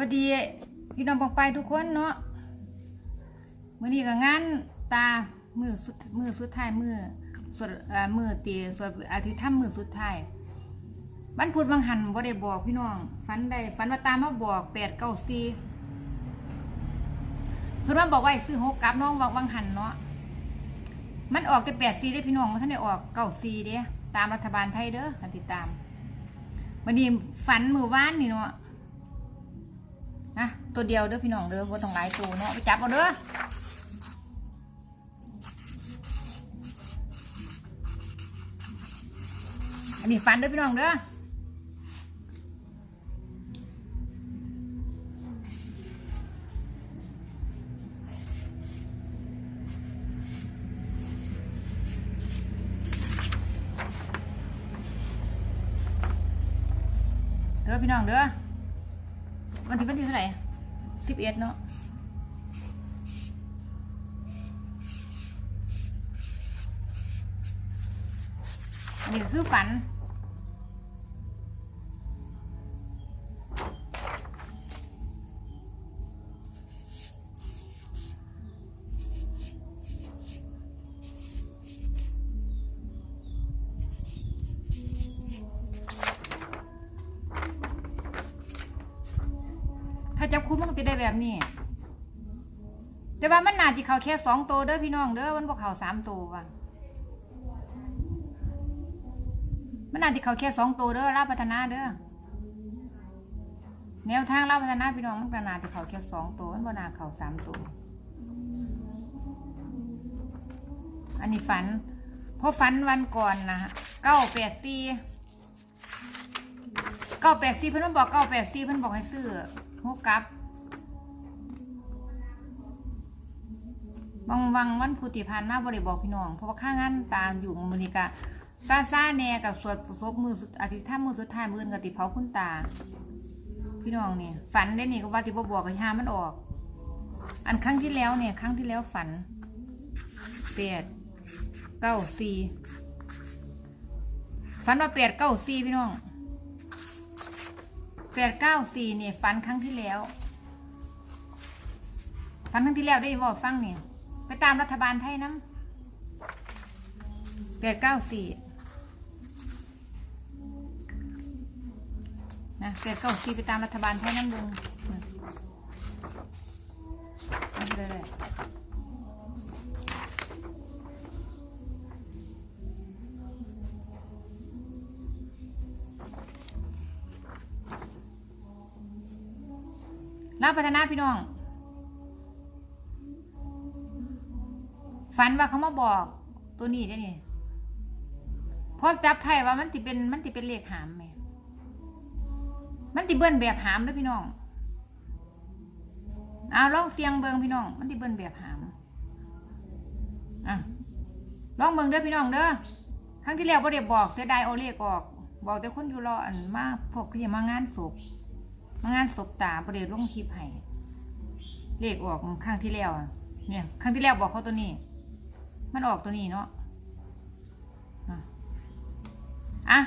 วัสดีพี่น้องปองไปทุกคนเนาะมื้อนี้ก็งานตามือสุดมือสุดท้ายมือสวดมือตีสวดอาทิตย์ทํมือสุดท้ายบันพุธวังหันบ่ได้บอกพี่น้องฝันได้ฝันว่าตามมาบอก894เพิ่นว่าบอกว่าให้ซื้อหกกับน้องวังวังหันเนาะมันออกแต่84ได้พี่น้องมันทันได้ออก94เด้ตามรัฐบาลไทยเด้อติดตามวันนี้ฝันมือว่านนี่เนาะ นะตัวเดียวเด้อพี่น้องเด้อบ่ต้องหลายตัวเนาะไปจับเอาเด้ออันนี้ฟันเด้อพี่น้องเด้อเด้อพี่น้องเด้อ วันที่วันที่เท่าไหร่สิบเอ็ดเนาะอันนี้ก็คือฝันาจับคู่มันก็จะได้แบบนี้ แต่ว่ามันน่าจะเขาแค่สองตัวเด้อพี่น้องเด้อมันบอกเขาสามตัวว่ะมันน่าจะเขาแค่สองตัวเด้อรับพัฒนาเด้อแนวทางรับพัฒนาพี่น้องมันก็น่าจะเขาแค่สองตัวมันบ่น่าเขาสามตัว อันนี้ฝันเพราะฝันวันก่อนนะเก้าแปดสี่เก้าแปดสี่เพิ่นบอกเก้าแปดสี่เพิ่นบอกให้ซื้อ หกกลับบางวังวันพุธิพันมาบริบอกพี่น้อง เพราะว่าข้างงานตามอยู่มือนิกะซาซาแน่กับสวดศพมือสุดอาทิตย์ถ้ามือสุดท้ายมือนกับติเผาคุณตา พี่น้องเนี่ยฝันได้นี่ก็ว่าติบบอกกับยามันออก อันครั้งที่แล้วเนี่ย ครั้งที่แล้วฝันแปดเก้าสี่ฝันว่าแปดเก้าสี่พี่น้อง แปดเก้าสี่เนี่ยฝันครั้งที่แล้วฝันครั้งที่แล้วได้บอกฟังเนี่ยไปตามรัฐบาลไทยน้ำแปดเก้าสี่นะแปดเก้าสี่ไปตามรัฐบาลไทยน้ำดึงอาไปเลย รับพัฒนาพี่น้อง ฝันว่าเขามาบอกตัวนี้ได้นี่พอจับไพ่ว่ามันติเป็นมันติเป็นเลขหามไหมมันติเบิ้ลแบบหามเด้วยพี่น้องเอาลองเสียงเบิงพี่น้อง มันติเบิ้ลแบบหามอะลองเบิงเด้อพี่น้องเด้อครั้งที่แล้วบ่ได้บอกเสียดายเอเลขออก บอกแต่คนอยู่รออันมากพวกที่มางานศพ มางานศพตาบ่ได้ลงคลิปให้เลขออกครั้งที่แล้วอะเนี่ยครั้งที่แล้วบอกเขาตัวนี้ มันออกตัวนี้เนาะอะ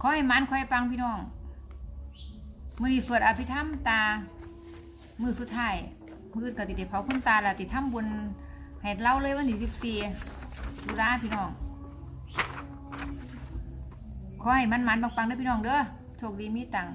ขอให้มันขอให้ปังพี่น้อง มือนี้สวดอภิธรรมตา มือสุดท้ายมืออื่นกติเดเผาคุณตาละติธรรมบุญให้เล่าเลยวันที่สิบสี่ตุลาพี่น้อง ขอให้มันมันปังๆเด้อพี่น้องเด้อโชคดีมีตังค์